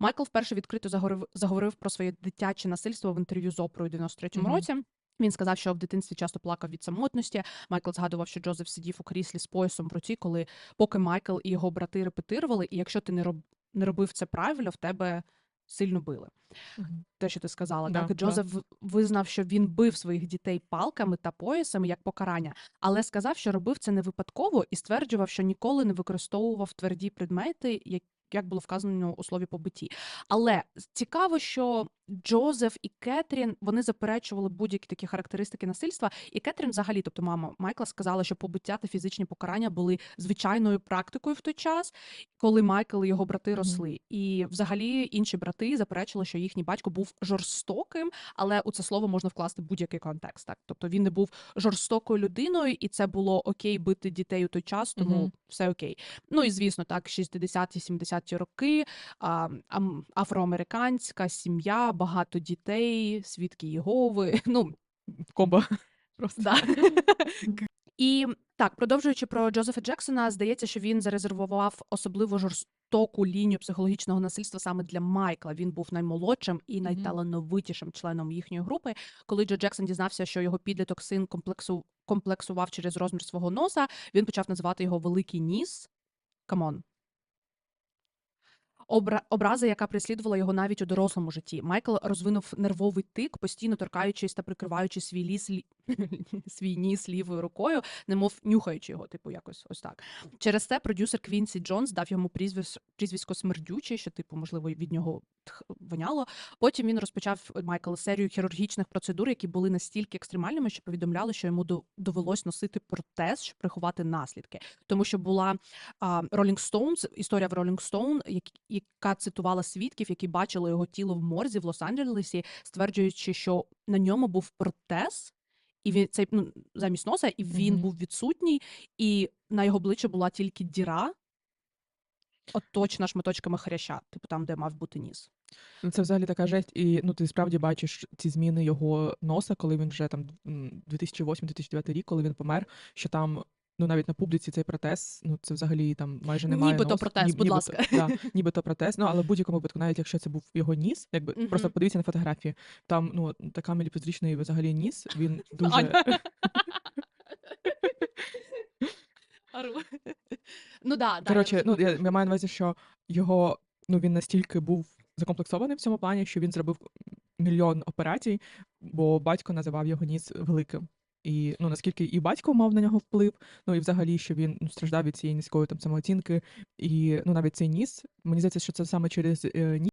Майкл вперше відкрито заговорив, заговорив про своє дитяче насильство в інтерв'ю з Опрою 93-му Мгм. році. Він сказав, що в дитинстві часто плакав від самотності. Майкл згадував, що Джозеф сидів у кріслі з поясом в руці, коли поки Майкл і його брати репетирували, і якщо ти не роб не робив це правильно, в тебе сильно били. Мгм. Те, що ти сказала, Да, так да. Джозеф в- визнав, що він бив своїх дітей палками та поясами як покарання, але сказав, що робив це не випадково і стверджував, що ніколи не використовував тверді предмети, як, було вказано у слові побитті. Але цікаво, що Джозеф і Кетрін вони заперечували будь-які такі характеристики насильства. І Кетрін, взагалі, тобто мама Майкла, сказала, що побиття та фізичні покарання були звичайною практикою в той час, коли Майкл і його брати росли. І взагалі інші брати заперечили, що їхній батько був жорстоким, але у це слово можна вкласти будь-який контекст. Так, тобто він не був жорстокою людиною, і це було окей бити дітей у той час, тому Мгм. все окей. Ну і звісно, так, 60-ті, 70-ті роки, а, ам- афроамериканська сім'я, багато дітей, свідки Єгови. Ну, Комбо. Просто. Да. І так, продовжуючи про Джозефа Джексона, здається, що він зарезервував особливо жорстоку лінію психологічного насильства саме для Майкла. Він був наймолодшим і найталановитішим членом їхньої групи. Коли Джо Джексон дізнався, що його підліток син комплексу комплексував через розмір свого носа, він почав називати його Великий ніс. Камон. Обра... Образа, яка прислідувала його навіть у дорослому житті. Майкл розвинув нервовий тик, постійно торкаючись та прикриваючи свій ліс лі... свій ніс лівою рукою, немов нюхаючи його, типу, якось ось так. Через це продюсер Квінсі Джонс дав йому прізвис... прізвисько смердючий, що, типу, можливо, від нього воняло. Потім він розпочав Майкл серію хірургічних процедур, які були настільки екстремальними, що повідомляли, що йому до- довелось носити протез, щоб приховати наслідки. Тому що була Rolling Stones, історія в Rolling Stone, яка цитувала свідків, які бачили його тіло в морзі в Лос-Анджелесі, стверджуючи, що на ньому був протез, і він цей ну, замість носа, і він Мгм. був відсутній, і на його обличчі була тільки діра, оточена шматочками хряща, типу там, де мав бути ніс. Ну, це взагалі така жесть, і ну ти справді бачиш ці зміни його носа, коли він вже там м, 2008-2009 рік, коли він помер, що там. Ну, навіть на публіці цей протез, ну це взагалі там майже немає. Нібито носу. протез, будь ласка. Да, нібито протез. Ну, але в будь-якому випадку, навіть якщо це був його ніс, якби просто подивіться на фотографії, там ну така міліпізрічний взагалі ніс, він дуже. Аня. Ну да, да, Коротше, ну розумію. я, я маю на увазі, що його ну він настільки був закомплексований в цьому плані, що він зробив мільйон операцій, бо батько називав його ніс великим. І ну наскільки і батько мав на нього вплив, ну і взагалі, що він ну, страждав від цієї низької там самооцінки, і ну навіть цей ніс, мені здається, що це саме через е, ніс